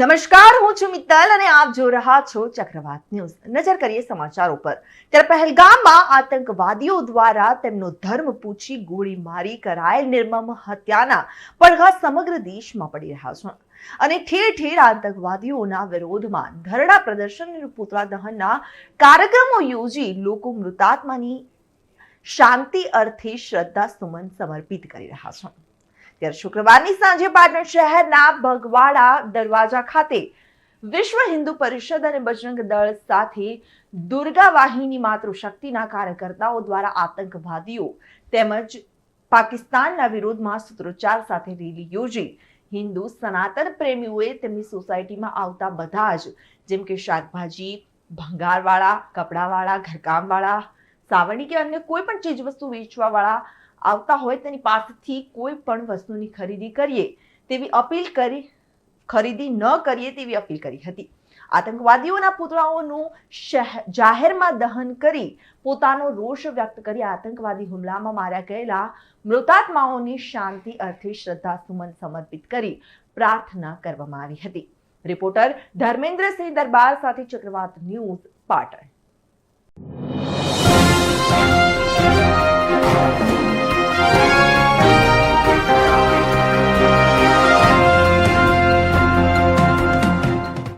નમસ્કાર, હું છું મિત્તલ અને આપ જો રહ્યા છો ચક્રવાત ન્યૂઝ. નજર કરીએ સમાચારો પર. ત્યારે પહેલગામમાં આતંકવાદીઓ દ્વારા તેમનો ધર્મ પૂછી ગોળી મારી કરાયેલ નિર્મમ હત્યાના પડઘા સમગ્ર દેશમાં પડી રહ્યા છે. અને ઠેર ઠેર આતંકવાદીઓના વિરોધમાં ધરણા પ્રદર્શન અને પુતળા દહનના કાર્યક્રમો યોજી લોકો મૃતાત્માની શાંતિ અર્થે શ્રદ્ધા સુમન સમર્પિત કરી રહ્યા છે. ત્યારે શુક્રવારની સાંજે પાટણ શહેરના ભગવાડા દરવાજા ખાતે વિશ્વ હિન્દુ પરિષદ અને બજરંગ દળ સાથે દુર્ગા વાહિની માતૃશક્તિના કાર્યકર્તાઓ દ્વારા આતંકવાદીઓ તેમજ પાકિસ્તાનના વિરોધમાં સૂત્રોચ્ચાર સાથે રેલી યોજી. હિન્દુ સનાતન પ્રેમીઓએ તેમની સોસાયટીમાં આવતા બધા જ, જેમ કે શાકભાજી, ભંગારવાળા, કપડાવાળા, ઘરકામવાળા સાવણી કે અન્ય કોઈ પણ ચીજ વસ્તુ વેચવાવાળા આવતા હોય તેની પાસેથી કોઈ પણ વસ્તુની ખરીદી કરીએ, તેવી અપીલ કરી, ખરીદી ન કરીએ તેવી અપીલ કરી હતી. આતંકવાદીઓના પુતળાઓનું જાહેરમાં દહન કરી પોતાનો રોષ વ્યક્ત કરી આતંકવાદી હુમલામાં માર્યા ગયેલા મૃતાત્માઓની શાંતિ અર્થે શ્રદ્ધા સુમન સમર્પિત કરી પ્રાર્થના કરવામાં આવી હતી. રિપોર્ટર ધર્મેન્દ્રસિંહ દરબાર સાથે ચક્રવાત ન્યૂઝ પાટણ.